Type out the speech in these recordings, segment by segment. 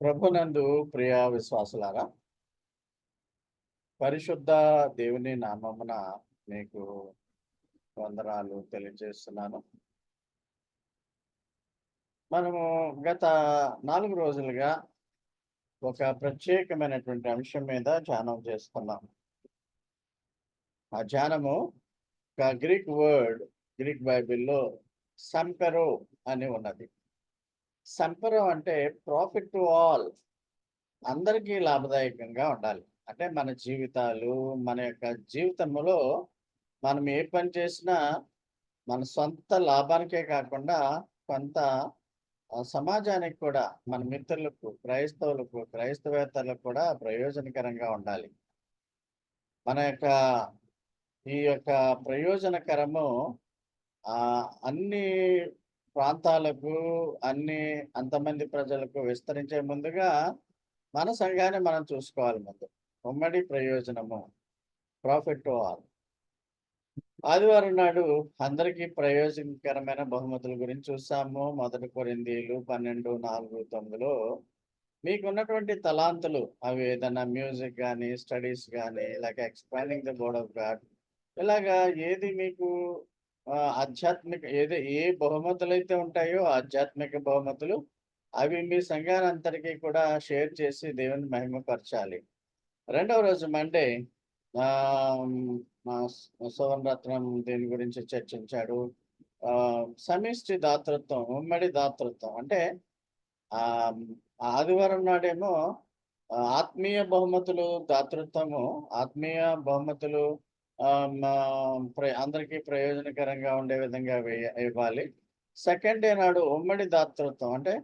ప్రభునందు ప్రియ విశ్వాసులారా పరిశుద్ధ దేవుని నామమున మీకు వందనాలు తెలియజేస్తున్నాను. మనము గత నాలుగు రోజులుగా ఒక ప్రత్యేకమైనటువంటి అంశం మీద ధ్యానం చేస్తున్నాం. ఆ ధ్యానము ఒక గ్రీక్ వర్డ్ గ్రీక్ బైబిల్లో సంపెరో అని ఉన్నది. సంపరం అంటే ప్రాఫిట్ టు ఆల్ అందరికీ లాభదాయకంగా ఉండాలి. అంటే మన జీవితాలు మన యొక్క జీవితంలో మనం ఏ పని చేసినా మన సొంత లాభానికే కాకుండా కొంత సమాజానికి కూడా మన మిత్రులకు క్రైస్తవులకు క్రైస్తవేత్తలకు కూడా ప్రయోజనకరంగా ఉండాలి. మన యొక్క ఈ యొక్క ప్రయోజనకరము అన్ని ప్రాంతాలకు అన్ని అంతమంది ప్రజలకు విస్తరించే ముందుగా మన సంఘాన్ని మనం చూసుకోవాలి ముందు. ఉమ్మడి ప్రయోజనము ప్రాఫిట్ టు ఆల్ ఆదివారం నాడు అందరికీ ప్రయోజనకరమైన బహుమతుల గురించి చూసాము. మొదటి కొరిందీలు పన్నెండు నాలుగు తొమ్మిదిలో మీకు ఉన్నటువంటి తలాంతులు అవి ఏదైనా మ్యూజిక్ కానీ స్టడీస్ కానీ లేక expanding the board of God ఇలాగా ఏది మీకు ఆధ్యాత్మిక ఏది ఏ బహుమతులు అయితే ఉంటాయో ఆధ్యాత్మిక బహుమతులు అవి మీ సంఘానంతరికి కూడా షేర్ చేసి దేవుని మహిమపరచాలి. రెండవ రోజు మండే ఆ, మా దీని గురించి చర్చించాడు? ఆ, సమిష్టి దాతృత్వం ఉమ్మడి దాతృత్వం. అంటే ఆ ఆదివారం నాడేమో ఆత్మీయ బహుమతులు దాతృత్వము ఆత్మీయ బహుమతులు అందరికీ ప్రయోజనకరంగా ఉండే విధంగా ఇవ్వాలి. సెకండ్ డే నాడు ఉమ్మడి దాతృత్వం అంటే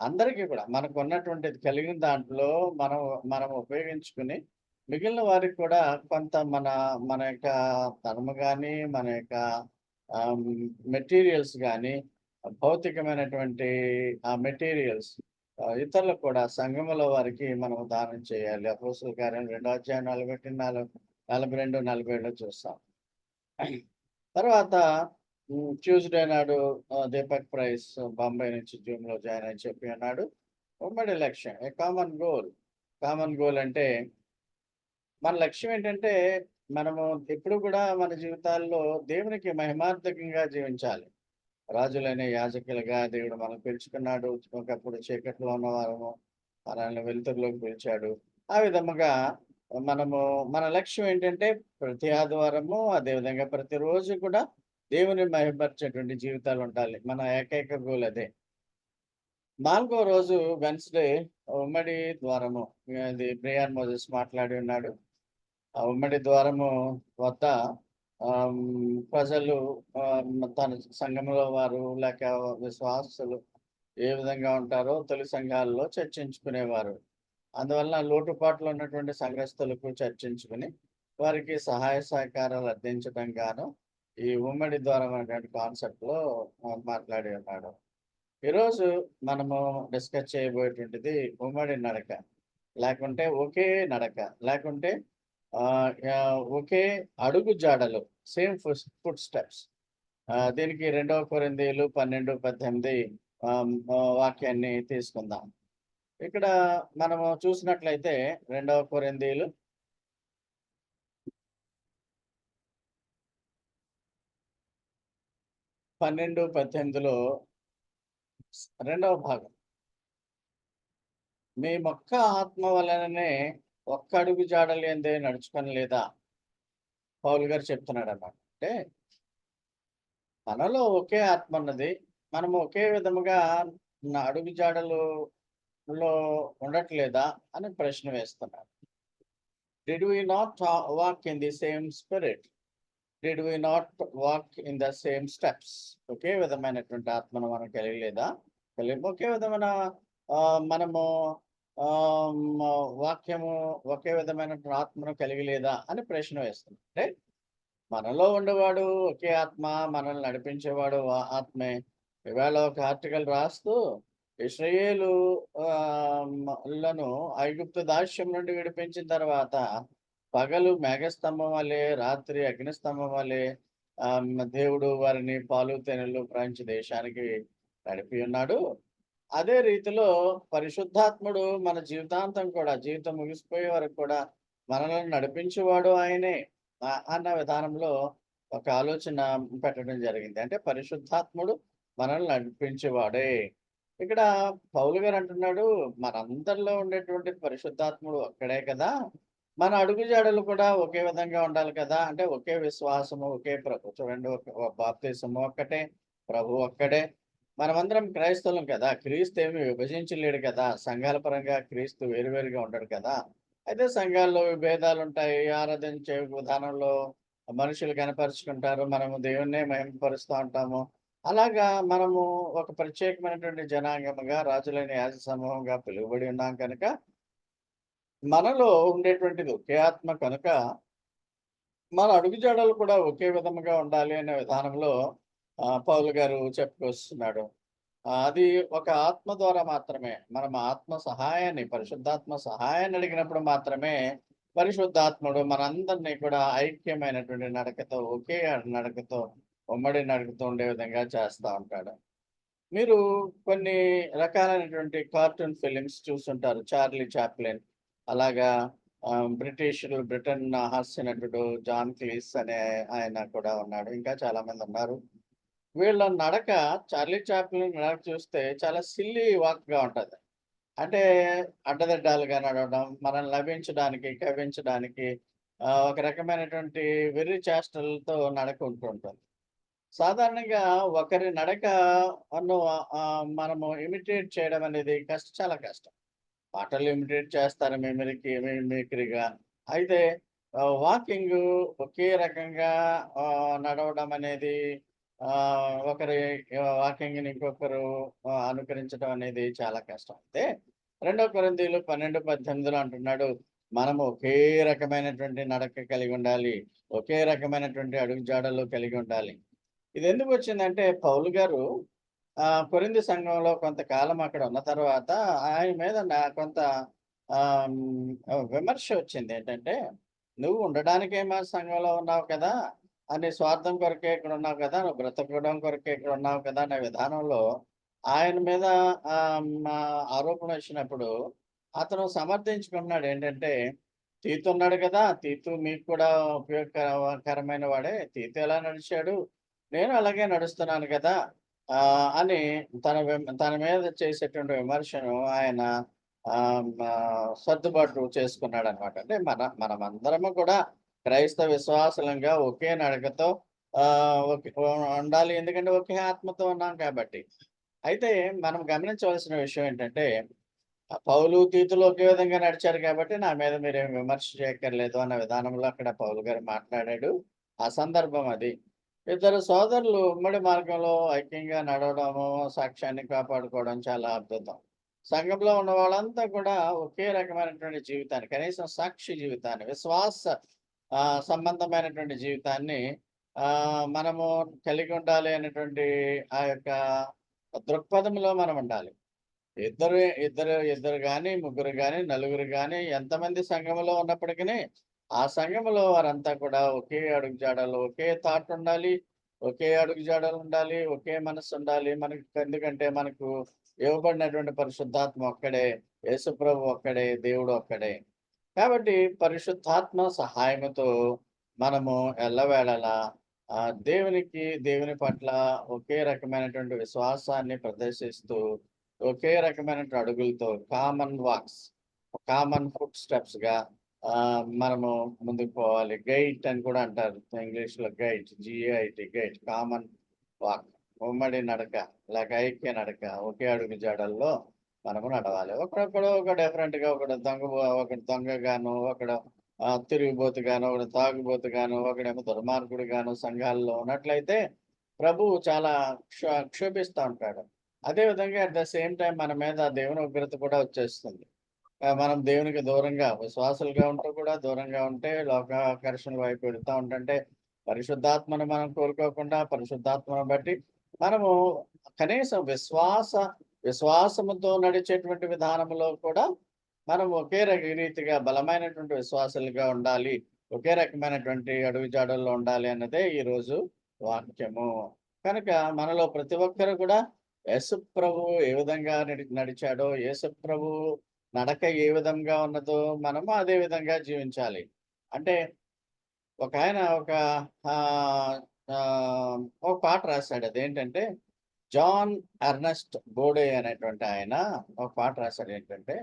అందరికీ కూడా మనకు ఉన్నటువంటిది కలిగిన దాంట్లో మనం మనం ఉపయోగించుకుని మిగిలిన వారికి కూడా కొంత మన మన యొక్క ధర్మ కానీ మన యొక్క మెటీరియల్స్ కానీ భౌతికమైనటువంటి ఆ మెటీరియల్స్ ఇతరులకు కూడా సంఘముల వారికి మనం దానం చేయాలి. అపోసల కార్యం రెండో అధ్యాయం నలభై నాలుగు. నలభై రెండు నలభై ఏడు చూస్తాం. తర్వాత ట్యూస్డే నాడు దీపక్ ప్రైస్ బొంబాయి నుంచి జూమ్లో జాయిన్ అని చెప్పి అన్నాడు. ఉమ్మడి లక్ష్యం a common goal? Common goal అంటే మన లక్ష్యం ఏంటంటే మనము ఎప్పుడు కూడా మన జీవితాల్లో దేవునికి మహిమార్థకంగా జీవించాలి. రాజులైన యాజకులుగా దేవుడు మనం పిలుచుకున్నాడు. ఒకప్పుడు చీకట్లో ఉన్నవారము మనల్ని వెలుతురులోకి పిలిచాడు. ఆ విధముగా మనము మన లక్ష్యం ఏంటంటే ప్రతి ఆదివారము అదేవిధంగా ప్రతిరోజు కూడా దేవుని మహిమపరిచేటువంటి జీవితాలు ఉండాలి. మన ఏకైక గోల్ అదే. నాలుగో రోజు వెన్స్డే ఉమ్మడి ద్వారము అది బ్రియాన్ మోజెస్ మాట్లాడి ఉన్నాడు. ఆ ఉమ్మడి ద్వారము వద్ద ప్రజలు తన సంఘంలో వారు లేక విశ్వాసులు ఏ విధంగా ఉంటారో తొలి సంఘాల్లో చర్చించుకునేవారు. అందువలన లోటుపాట్లు ఉన్నటువంటి సంఘస్థులకు చర్చించుకుని వారికి సహాయ సహకారాలు అందించడం గాను ఈ ఉమ్మడి ద్వారం అనేటువంటి కాన్సెప్ట్లో మాట్లాడి ఉన్నాడు. ఈరోజు మనము డిస్కస్ చేయబోయేటువంటిది ఉమ్మడి నడక. లేకుంటే ఒకే నడక. లేకుంటే ఒకే అడుగు జాడలు సేమ్ ఫుట్ స్టెప్స్ దీనికి రెండవ కొరిందీలు పన్నెండు పద్దెనిమిది వాక్యాన్ని తీసుకుందాం. ఇక్కడ మనము చూసినట్లయితే రెండవ కొరిందీలు పన్నెండు పద్దెనిమిదిలో రెండవ భాగం. మీ మొక్క ఆత్మ వలననే ఒక్క అడుగు జాడలేందే నడుచుకొని లేదా? పౌలు గారు చెప్తున్నాడు అన్నమాట అంటే మనలో ఒకే ఆత్మ ఉన్నది. మనము ఒకే విధముగా అడుగు జాడలు లో ఉండట్లేదా అని ప్రశ్న వేస్తున్నారు. Did we not walk in the same spirit did we not walk in the same steps ఒకే విధమైనటువంటి ఆత్మను మనం కలిగలేదా? కలిగి ఒకే విధమైన ఆ, మనము ఆ, వాక్యము ఒకే విధమైన ఆత్మను కలిగి లేదా అని ప్రశ్న వేస్తున్నాం అంటే మనలో ఉండేవాడు ఒకే ఆత్మ మనల్ని నడిపించేవాడు ఆత్మే. ఇవాళ ఒక ఆర్టికల్ రాస్తూ ఇస్రయేలు ఆ, లను ఐగుప్తు దాస్యం నుండి విడిపించిన తర్వాత పగలు మేఘస్తంభం వలె రాత్రి అగ్నిస్తంభం వలె ఆ, దేవుడు వారిని పాలు తేనెలు ఫ్రాంచ్ దేశానికి నడిపి ఉన్నాడు. అదే రీతిలో పరిశుద్ధాత్ముడు మన జీవితాంతం కూడా జీవితం ముగిసిపోయే వరకు కూడా మనల్ని నడిపించేవాడు ఆయనే అన్న విధానంలో ఒక ఆలోచన పెట్టడం జరిగింది. అంటే పరిశుద్ధాత్ముడు మనల్ని నడిపించేవాడే. ఇక్కడ పౌలు గారు అంటున్నాడు మనందరిలో ఉండేటువంటి పరిశుద్ధాత్ముడు ఒక్కడే కదా. మన అడుగుజాడలు కూడా ఒకే విధంగా ఉండాలి కదా. అంటే ఒకే విశ్వాసము ఒకే ప్రభు చూడండి ఒక బాప్తీసము ఒక్కటే ప్రభు ఒక్కడే. మనమందరం క్రైస్తవులం కదా. క్రీస్తు ఏమి విభజించలేడు కదా. సంఘాల పరంగా క్రీస్తు వేరువేరుగా ఉండడు కదా. అయితే సంఘాల్లో విభేదాలు ఉంటాయి ఆరాధించే విధానంలో మనుషులు కనపరుచుకుంటారు. మనము దేవుణ్ణే మహిమపరుస్తూ ఉంటాము. అలాగా మనము ఒక ప్రత్యేకమైనటువంటి జనాంగముగా రాజులైన యాజ సమూహంగా పిలువబడి ఉన్నాం కనుక మనలో ఉండేటువంటిది ఒకే ఆత్మ కనుక మన అడుగుజాడలు కూడా ఒకే విధముగా ఉండాలి అనే విధానంలో ఆ, పౌలు గారు చెప్పుకొస్తున్నాడు. అది ఒక ఆత్మ ద్వారా మాత్రమే. మనం ఆత్మ సహాయాన్ని పరిశుద్ధాత్మ సహాయాన్ని అడిగినప్పుడు మాత్రమే పరిశుద్ధాత్ముడు మనందరినీ కూడా ఐక్యమైనటువంటి నడకతో ఒకే నడకతో ఉమ్మడి నడుపుతూ ఉండే విధంగా చేస్తూ ఉంటాడు. మీరు కొన్ని రకాలైనటువంటి కార్టూన్ ఫిలిమ్స్ చూస్తుంటారు. చార్లీ చాప్లిన్ అలాగా బ్రిటిష్ బ్రిటన్ హాస్య నటుడు జాన్ క్లీస్ అనే ఆయన కూడా ఉన్నాడు. ఇంకా చాలా మంది ఉన్నారు. వీళ్ళ నడక చార్లీ చాప్లిన్ నడక చూస్తే చాలా సిల్లీ వాక్గా ఉంటుంది. అంటే అడ్డదిడ్డాలుగా నడవడం మనం లభించడానికి కవ్వించడానికి ఒక రకమైనటువంటి వెర్రి చేష్టలతో నడక ఉంటుంటుంది. సాధారణంగా ఒకరి నడక అను మనము ఇమిటేట్ చేయడం అనేది కష్టం చాలా కష్టం. పాటలు ఇమిటేట్ చేస్తారు మెమరీకి మిమిక్రీగా అయితే వాకింగ్ ఒకే రకంగా నడవడం అనేది ఒకరి వాకింగ్ని ఇంకొకరు అనుకరించడం అనేది చాలా కష్టం. అయితే రెండో కొరందీలు పన్నెండు పద్దెనిమిదిలో అంటున్నాడు మనము ఒకే రకమైనటువంటి నడక కలిగి ఉండాలి ఒకే రకమైనటువంటి అడుగు జాడలు కలిగి ఉండాలి. ఇది ఎందుకు వచ్చిందంటే పౌలు గారు ఆ కొరింది సంఘంలో కొంతకాలం అక్కడ ఉన్న తర్వాత ఆయన మీద నా కొంత ఆ, విమర్శ వచ్చింది. ఏంటంటే నువ్వు ఉండడానికే మా సంఘంలో ఉన్నావు కదా అని స్వార్థం కొరకే ఇక్కడ ఉన్నావు కదా నువ్వు బ్రతకడం కొరకే ఇక్కడ ఉన్నావు కదా అనే విధానంలో ఆయన మీద ఆ, మా ఆరోపణ వచ్చినప్పుడు అతను సమర్థించుకున్నాడు ఏంటంటే తీతు ఉన్నాడు కదా తీతు మీకు కూడా ఉపయోగకరమైన వాడే. తీతు ఎలా నడిచాడు? నేను అలాగే నడుస్తున్నాను కదా. ఆ అని తన విమ- తన మీద చేసేటువంటి విమర్శను ఆయన ఆ, ఆ, సర్దుబాటు చేసుకున్నాడు అనమాట అంటే మన మనమందరము కూడా క్రైస్తవ విశ్వాసులంగా ఒకే నడకతో ఆ ఒకే ఉండాలి. ఎందుకంటే ఒకే ఆత్మతో ఉన్నాం కాబట్టి. అయితే మనం గమనించవలసిన విషయం ఏంటంటే ఆ పౌలు తీతులు ఒకే విధంగా నడిచారు కాబట్టి నా మీద మీరేం విమర్శ చేయక్కర్లేదు అన్న విధానంలో అక్కడ పౌలు గారు మాట్లాడాడు. ఆ సందర్భం అది. ఇద్దరు సోదరులు ఉమ్మడి మార్గంలో ఐక్యంగా నడవడము సాక్ష్యాన్ని కాపాడుకోవడం చాలా అద్భుతం. సంఘంలో ఉన్న వాళ్ళంతా కూడా ఒకే రకమైనటువంటి జీవితాన్ని కనీసం సాక్షి జీవితాన్ని విశ్వాస ఆ, సంబంధమైనటువంటి జీవితాన్ని ఆ మనము కలిగి ఉండాలి అనేటువంటి ఆ యొక్క దృక్పథంలో మనం ఉండాలి. ఇద్దరు ఇద్దరు ఇద్దరు కానీ ముగ్గురు కానీ నలుగురు కానీ ఎంతమంది సంఘములో ఉన్నప్పటికీ ఆ సంఘములో వారంతా కూడా ఒకే అడుగు జాడలు ఒకే థాట్ ఉండాలి ఒకే అడుగు జాడలు ఉండాలి ఒకే మనసు ఉండాలి. మనకి ఎందుకంటే మనకు ఇవ్వబడినటువంటి పరిశుద్ధాత్మ ఒక్కడే యేసుప్రభు ఒక్కడే దేవుడు ఒక్కడే. కాబట్టి పరిశుద్ధాత్మ సహాయముతో మనము ఎల్లవేళలా ఆ దేవునికి దేవుని పట్ల ఒకే రకమైనటువంటి విశ్వాసాన్ని ప్రదర్శిస్తూ ఒకే రకమైనటువంటి అడుగులతో కామన్ వాక్స్ కామన్ ఫుట్ స్టెప్స్గా మనము ముందుకు పోవాలి. గైట్ అని కూడా అంటారు. ఇంగ్లీష్లో gait GIT gait. Common walk. ఉమ్మడి నడక లేక ఐక్య నడక. ఒకే అడుగు జాడల్లో మనము నడవాలి. ఒకడొక్కడు ఒక డిఫరెంట్గా ఒకడు దొంగ ఒకడు దొంగగాను ఒకడు తిరిగిపోతు గాను ఒకడు తాగుబోతుగాను ఒకడేమో దుర్మార్గుడు గాను సంఘాల్లో ఉన్నట్లయితే ప్రభువు చాలా క్ష క్షోభిస్తూ ఉంటాడు. అదే విధంగా అట్ ద సేమ్ టైం మన మీద దేవుని ఉగ్రత కూడా వచ్చేస్తుంది. మనం దేవునికి దూరంగా విశ్వాసులుగా ఉంటూ కూడా దూరంగా ఉంటే లోకాకర్షణ వైపు పెడుతూ ఉంటుంటే పరిశుద్ధాత్మను మనం కోరుకోకుండా పరిశుద్ధాత్మను బట్టి మనము కనీసం విశ్వాస విశ్వాసముతో నడిచేటువంటి విధానంలో కూడా మనం ఒకే రక- రీతిగా బలమైనటువంటి విశ్వాసాలుగా ఉండాలి ఒకే రకమైనటువంటి అడుగుజాడల్లో ఉండాలి అన్నదే ఈ రోజు వాక్యము. కనుక మనలో ప్రతి ఒక్కరు కూడా యేసు ప్రభు ఏ విధంగా నడి నడిచాడో యేసు ప్రభు నడక ఏ విధంగా ఉన్నదో మనము అదే విధంగా జీవించాలి. అంటే ఒక ఆయన ఒక ఒక పాట రాశాడు. అదేంటంటే జాన్ అర్నెస్ట్ బోడే అనేటువంటి ఆయన ఒక పాట రాశాడు. ఏంటంటే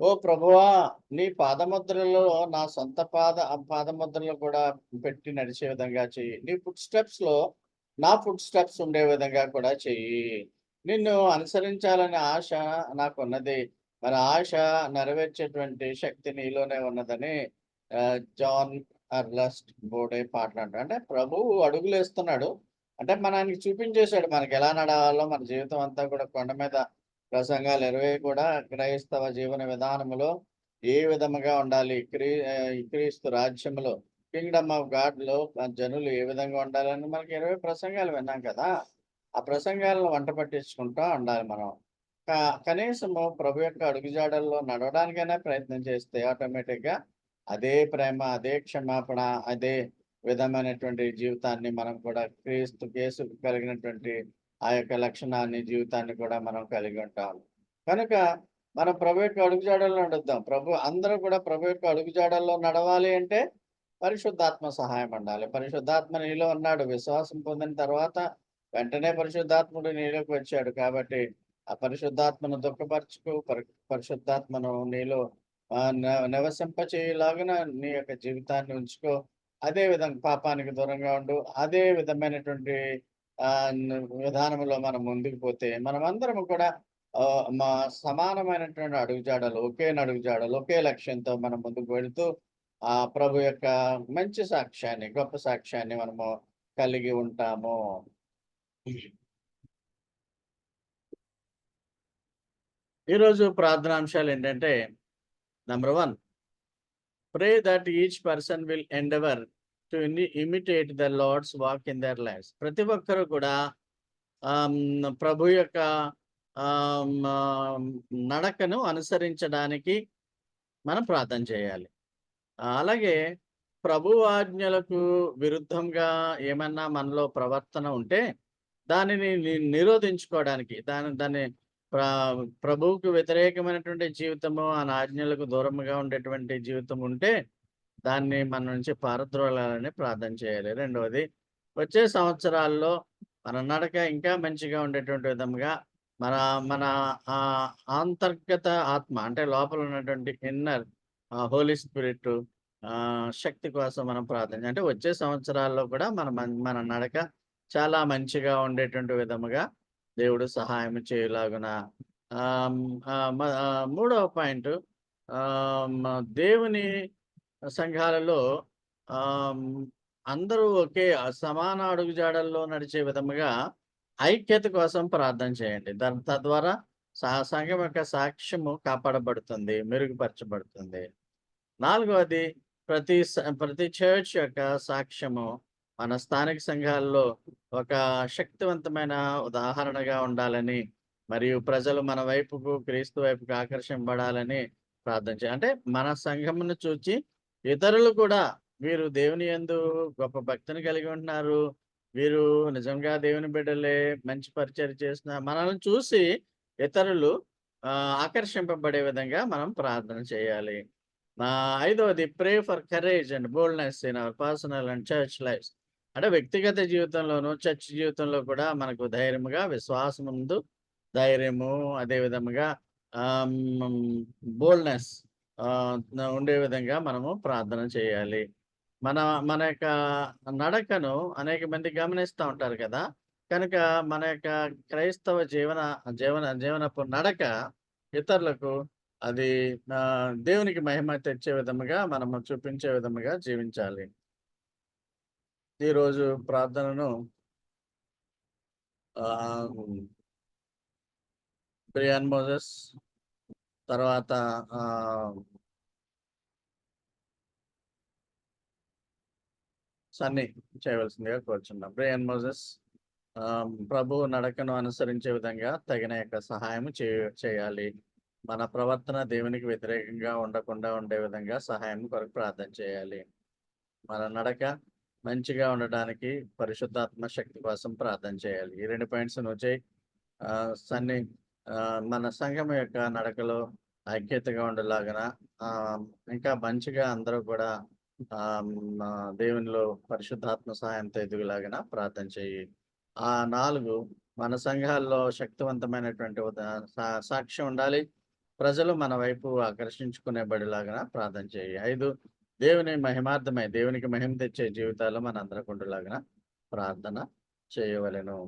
ఓ ప్రభువా నీ పాదముద్రలో నా సొంత పాద పాదముద్రలు కూడా పెట్టి నడిచే విధంగా చెయ్యి. నీ ఫుడ్ స్టెప్స్లో నా ఫుడ్ స్టెప్స్ ఉండే విధంగా కూడా చెయ్యి. నిన్ను అనుసరించాలనే ఆశ నాకున్నది. మన ఆశ నెరవేర్చేటువంటి శక్తి నీలోనే ఉన్నదని జాన్ అర్లస్ట్ బోడే పాటలు అంటే ప్రభువు అడుగులు వేస్తున్నాడు. అంటే మనకి చూపించేశాడు మనకి ఎలా నడవాలో మన జీవితం అంతా కూడా కొండ మీద ప్రసంగాలు ఇరవై కూడా క్రైస్తవ జీవన విధానములో ఏ విధముగా ఉండాలి? క్రీ క్రీస్తు రాజ్యములో కింగ్డమ్ ఆఫ్ గాడ్లో జనులు ఏ విధంగా ఉండాలని మనకి ఇరవై ప్రసంగాలు విన్నాం కదా. ఆ ప్రసంగాలను వంట పట్టించుకుంటూ ఉండాలి మనం. కనీసము ప్రభు యొక్క అడుగుజాడల్లో నడవడానికైనా ప్రయత్నం చేస్తే ఆటోమేటిక్గా అదే ప్రేమ అదే క్షమాపణ అదే విధమైనటువంటి జీవితాన్ని మనం కూడా క్రీస్తు కేసు కలిగినటువంటి ఆ యొక్క లక్షణాన్ని జీవితాన్ని కూడా మనం కలిగి ఉంటాం. కనుక మనం ప్రభు యొక్క అడుగుజాడల్లో నడుద్దాం. ప్రభు అందరూ కూడా ప్రభు యొక్క అడుగుజాడల్లో నడవాలి అంటే పరిశుద్ధాత్మ సహాయం ఉండాలి. పరిశుద్ధాత్మ నీలో ఉన్నాడు. విశ్వాసం పొందిన తర్వాత వెంటనే పరిశుద్ధాత్ముడు నీలోకి వచ్చాడు కాబట్టి ఆ పరిశుద్ధాత్మను దుఃఖపరచుకు పరి- పరిశుద్ధాత్మను నీలో నివసింపచేయలాగిన నీ యొక్క జీవితాన్ని ఉంచుకో. అదే విధంగా పాపానికి దూరంగా ఉండు. అదే విధమైనటువంటి ఆ విధానంలో మనం ముందుకు పోతే మనమందరం కూడా మా సమానమైనటువంటి అడుగుజాడలు ఒకే అడుగుజాడలు ఒకే లక్ష్యంతో మనం ముందుకు వెళుతూ ఆ ప్రభు యొక్క మంచి సాక్ష్యాన్ని గొప్ప సాక్ష్యాన్ని మనము కలిగి ఉంటాము. ఈరోజు ప్రార్థనాంశాలు ఏంటంటే number one pray that each person will endeavour to imitate the Lord's walk in their lives ప్రతి ఒక్కరూ కూడా ప్రభు యొక్క నడకను అనుసరించడానికి మనం ప్రార్థన చేయాలి. అలాగే ప్రభు ఆజ్ఞలకు విరుద్ధంగా ఏమన్నా మనలో ప్రవర్తన ఉంటే దానిని ని- నిరోధించుకోవడానికి దాని దాన్ని ప్ర ప్రభువుకు వ్యతిరేకమైనటువంటి జీవితము ఆ ఆజ్ఞలకు దూరంగా ఉండేటువంటి జీవితం ఉంటే దాన్ని మన నుంచి పారద్రోలాలని ప్రార్థన చేయాలి. రెండవది వచ్చే సంవత్సరాల్లో మన నడక ఇంకా మంచిగా ఉండేటువంటి విధంగా మన మన ఆ అంతర్గత ఆత్మ అంటే లోపల ఉన్నటువంటి ఇన్నర్ హోలీ స్పిరిట్ శక్తి కోసం మనం ప్రార్థన అంటే వచ్చే సంవత్సరాల్లో కూడా మన మన నడక చాలా మంచిగా ఉండేటువంటి విధముగా దేవుడు సహాయం చేయలాగున? మూడవ పాయింట్ దేవుని సంఘాలలో అందరూ ఒకే సమాన అడుగుజాడల్లో నడిచే విధముగా ఐక్యత కోసం ప్రార్థన చేయండి. దాని తద్వారా సా- సంఘం యొక్క సాక్ష్యము కాపాడబడుతుంది మెరుగుపరచబడుతుంది. నాలుగవది ప్రతి స- ప్రతి చర్చ్ యొక్క సాక్ష్యము మన స్థానిక సంఘాల్లో ఒక శక్తివంతమైన ఉదాహరణగా ఉండాలని మరియు ప్రజలు మన వైపుకు క్రీస్తు వైపుకు ఆకర్షింపడాలని ప్రార్థన చేయాలి అంటే మన సంఘమును చూచి ఇతరులు కూడా వీరు దేవుని యందు గొప్ప భక్తిని కలిగి ఉంటున్నారు. వీరు నిజంగా దేవుని బిడ్డలే మంచి పరిచయం చేసిన మనల్ని చూసి ఇతరులు ఆకర్షింపబడే విధంగా మనం ప్రార్థన చేయాలి. ఐదవది pray for courage and boldness in our personal and church life అంటే వ్యక్తిగత జీవితంలోను చర్చ్ జీవితంలో కూడా మనకు ధైర్యముగా విశ్వాసం ముందు ధైర్యము అదే విధముగా బోల్డ్నెస్ ఉండే విధంగా మనము ప్రార్థన చేయాలి. మన మన యొక్క నడకను అనేక మంది గమనిస్తూ ఉంటారు కదా. కనుక మన యొక్క క్రైస్తవ జీవన జీవన జీవనపు నడక ఇతరులకు అది దేవునికి మహిమ తెచ్చే విధముగా మనము చూపించే విధముగా జీవించాలి. ఈరోజు ప్రార్థనను బ్రియాన్ మోజెస్ తర్వాత సన్నీ చేయవలసిందిగా కోరుచున్నాం. బ్రియాన్ మోజెస్ ప్రభు నడకను అనుసరించే విధంగా తగిన యొక్క సహాయం చేయాలి. మన ప్రవర్తన దేవునికి వ్యతిరేకంగా ఉండకుండా ఉండే విధంగా సహాయం కొరకు ప్రార్థన చేయాలి. మన నడక మంచిగా ఉండడానికి పరిశుద్ధాత్మ శక్తి కోసం ప్రార్థన చేయాలి. ఈ రెండు పాయింట్స్ నువ్వు చేయి. ఆ, సన్ని మన సంఘం యొక్క నడకలో ఐక్యతగా ఉండేలాగన ఇంకా మంచిగా అందరూ కూడా దేవునిలో పరిశుద్ధాత్మ సహాయంతో ఎదుగులాగిన ప్రార్థన చెయ్యి ఆ నాలుగు మన సంఘాల్లో శక్తివంతమైనటువంటి సాక్ష్యం ఉండాలి. ప్రజలు మన వైపు ఆకర్షించుకునే బడిలాగా ప్రార్థన చేయి. ఐదు దేవుని మహిమార్థమై దేవునికి మహిమ తెచ్చే జీవితాలు మన అందరికి ప్రార్థన చేయవలెను.